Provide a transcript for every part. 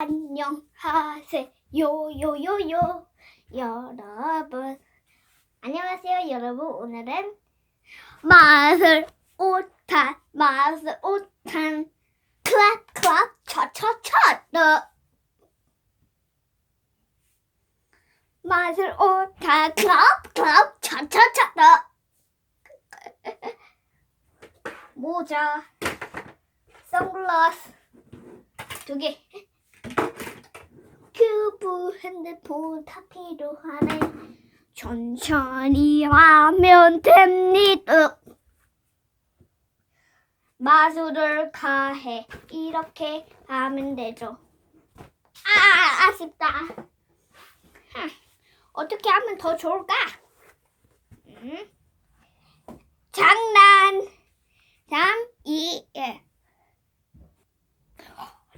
안녕하세요. 요요요 여러분. 안녕하세요 여러분. 오늘은 맛을 오탄 맛을 오탄. 클랩 클랩 차차차 너. 맛을 오탄 클럽 클럽 차차차 너. 모자. 선글라스. 두개 큐브 핸드폰 다 필요하네. 천천히 하면 됩니다. 마술을 가해 이렇게 하면 되죠. 아 아쉽다. 흠, 어떻게 하면 더 좋을까? 음? 장난. 3, 2, 1.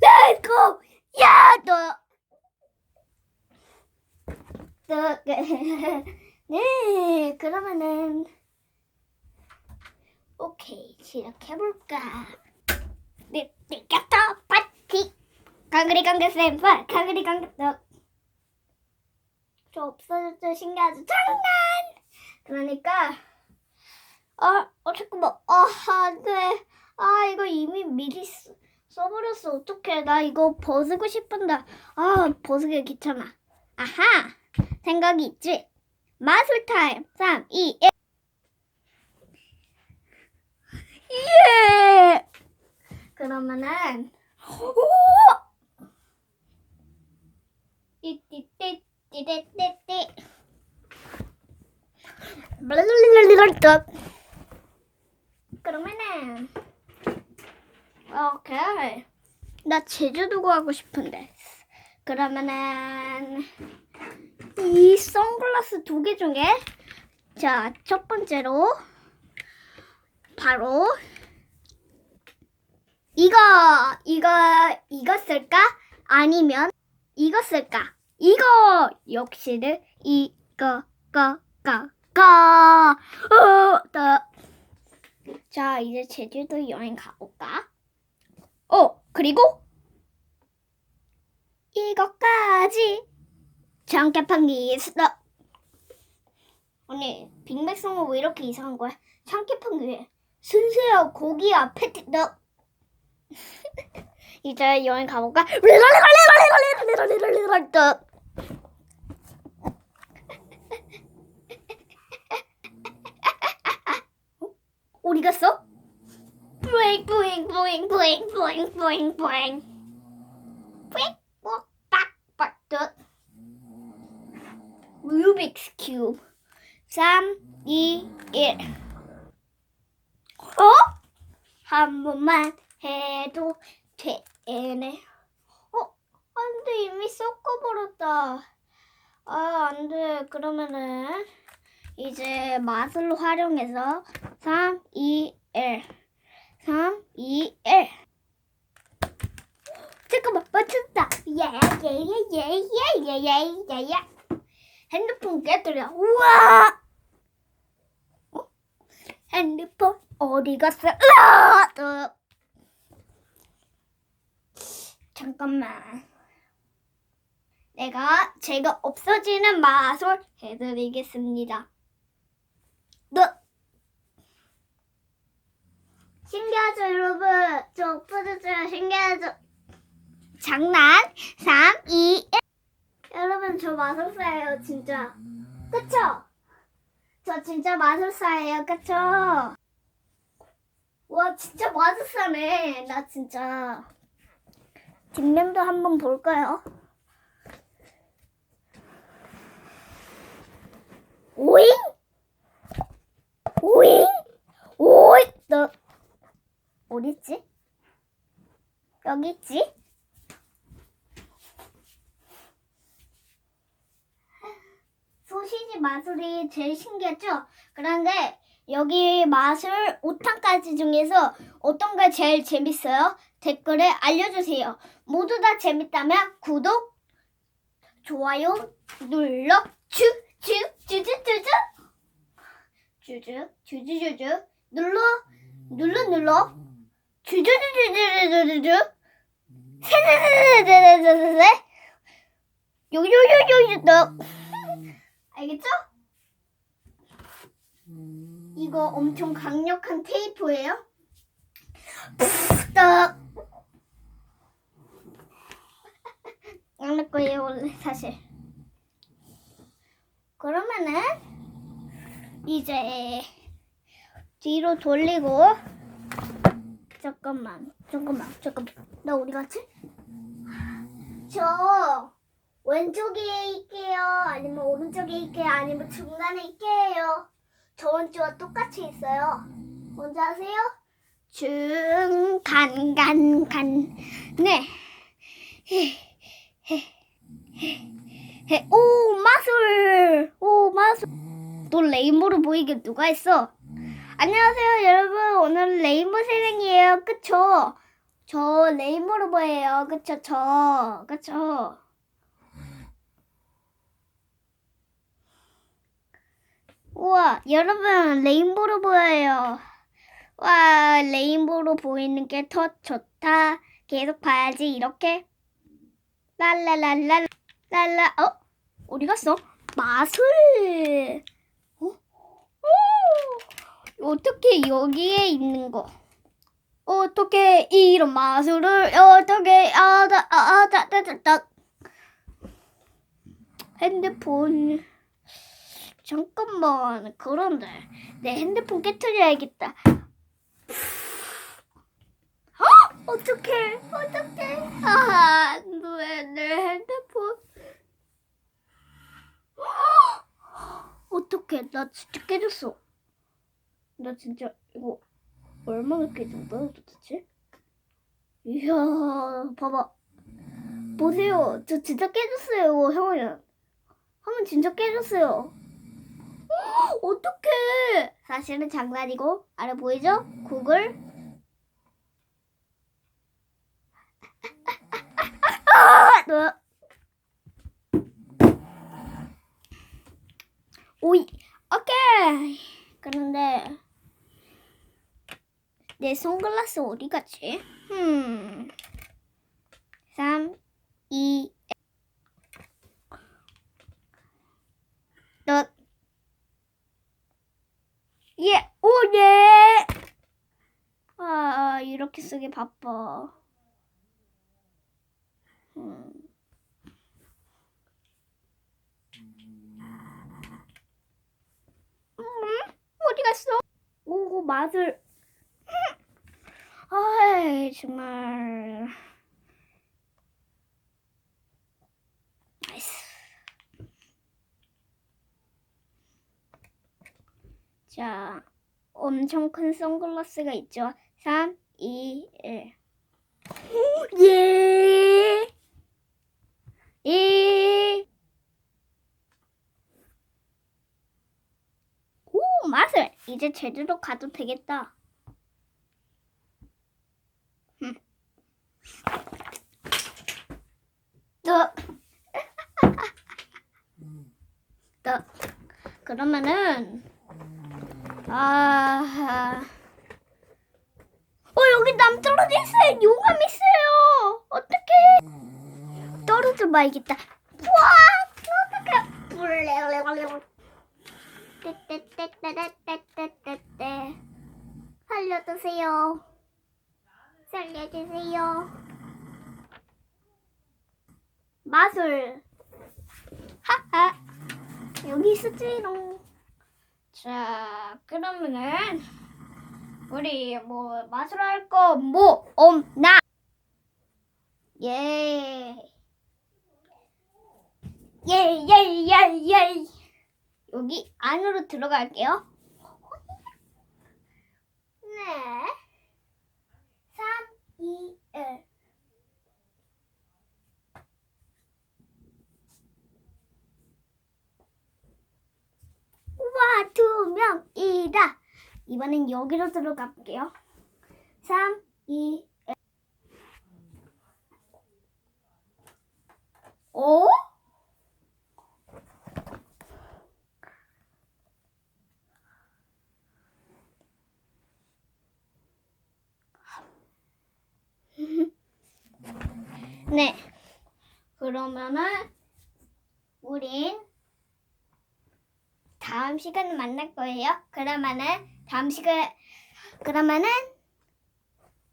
Let's go! 야, 너. 너, 네, 그러면은, 오케이, 시작해볼까? 네, 니가터 파티! 강그리 강그 쌤파, 강그리 강그 너. 저 없어졌죠, 신기하죠? 장난! 그러니까, 아, 어, 잠깐만, 아, 안 돼. 아, 이거 이미 미리 쓰, 써버렸어. 어떡해. 나 이거 벗고 싶은데. 아, 벗기 귀찮아. 아하! 생각이 있지? 마술 타임. 3, 2, 1. 예! 그러면은, 오! 띠띠띠띠띠띠띠. 그러면은, 오케이. 나 제주도 가고 싶은데. 그러면은 이 선글라스 두 개 중에 자, 첫 번째로 바로 이거 이거 이거 쓸까? 아니면 이거 쓸까? 이거 역시는 이거 거거거 어, 더. 자, 이제 제주도 여행 가볼까? 어, 그리고 이것까지 참깨판기 스톱. 언니, 빅맥성어 왜 이렇게 이상한 거야? 참깨판기 왜? 순수해요, 고기야, 패티, 너. 이제 여행 가볼까? 어? 어디 갔어? 뿌잉 뿌잉 뿌잉 뿌잉 뿌잉 뿌잉 뿌잉 루빅스 큐브 3, 2, 1 어? 한 번만 해도 되네. 어? 안돼 이미 섞어버렸다. 아 안돼. 그러면은 이제 맛을 활용해서 3, 2, 1 3, 2, 1 잠깐만 맞췄다. 예예예예예예예예 핸드폰 깨뜨려. 우와! 어? 핸드폰 어디 갔어? 으아! 어. 잠깐만. 내가 제가 없어지는 마술 해드리겠습니다. 너! 신기하죠 여러분? 저 없어졌어요 신기하죠? 장난 3, 2, 1 여러분 저 마술사예요 진짜 그쵸? 저 진짜 마술사예요 그쵸? 와 진짜 마술사네 나 진짜 뒷면도 한번 볼까요? 오잉? 오잉? 오잉? 너 어딨지? 여기 있지? 시지 마술이 제일 신기했죠? 그런데 여기 마술 5탄까지 중에서 어떤 게 제일 재밌어요? 댓글에 알려주세요. 모두 다 재밌다면 구독, 좋아요 눌러 주주주주주주 주주 주주주주 눌러 눌러 눌러 주주주주주주주 세세세세세세세 요요요요요 너 알겠죠? 이거 엄청 강력한 테이프예요. 딱. 안할 거예요 원래 사실. 그러면은 이제 뒤로 돌리고 잠깐만 잠깐만 잠깐만 나 어디 갔지? 저 왼쪽에 있게요? 아니면 오른쪽에 있게요? 아니면 중간에 있게요? 저번 주와 똑같이 있어요. 뭔지 아세요? 중간 간 간. 네. 오 마술! 오 마술! 너 레인보로 보이게 누가 했어? 안녕하세요 여러분. 오늘 레인보 세상이에요. 그쵸? 저 레인보로 보여요. 그쵸 저. 그쵸? 우와 여러분 레인보로 보여요 와 레인보로 보이는 게 더 좋다 계속 봐야지 이렇게 랄랄랄랄 랄라 어? 어디 갔어? 마술 어? 오! 어떻게 여기에 있는 거 어떻게 이런 마술을 어떻게 아다 아다 다다 핸드폰 잠깐만 그런데 내 핸드폰 깨뜨려야겠다. 어? 어떡해 어떡해. 아 왜내 핸드폰? 어떡해 나 진짜 깨졌어. 나 진짜 이거 얼마나 깨진 거야 도대체? 이야 봐봐. 보세요. 저 진짜 깨졌어요 형은. 형은 진짜 깨졌어요 어떡해 사실은 장난이고 알아 보이죠? 구글. 오이 오케이 그런데 내 선글라스 어디 갔지? 음. 3 2 너. 예, 오, 예. 아, 쓰기 바빠. 음. 음, 어디 갔어? 오, 맛을. 아이, 정말. 나이스. 자, 엄청 큰 선글라스가 있죠. 3, 2, 1. 예. 예. 오, 맛을. 이제 제주도 가도 되겠다. 음. 또. 또. 그러면은 아. 어, 여기 남 떨어져 있어요. 어떡해. 떨어져 봐야겠다. 우와! 어떡해. 떼떼떼떼떼떼떼떼떼. 살려주세요. 살려주세요. 마술. 하하. 여기 있었지롱. 자, 그러면은 우리 뭐 마술 할 거 뭐 없나? 예. 예, 예, 예, 예. 여기 안으로 들어갈게요. 네. 3, 2, 1. 우와, 두 명이다. 이번엔 여기로 들어가 볼게요. 3, 2, 1. 오? 그러면은 우린 다음 시간에 만날 거예요. 그러면은 다음 시간 그러면은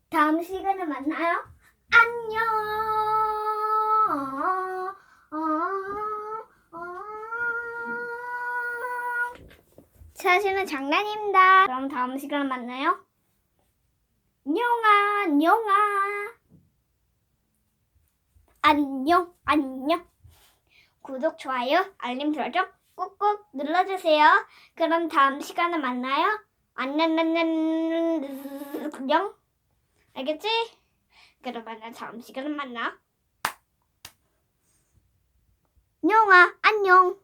다음 시간에 만나요. 안녕. 어, 사실은 장난입니다. 그럼 다음 시간에 만나요. 안녕아, 안녕아. 안녕, 안녕. 구독, 좋아요, 알림 설정 꾹꾹 눌러주세요. 그럼 다음 시간에 만나요. 안녕, 안녕. 알겠지? 그러면 다음 시간에 만나. 안녕아, 안녕.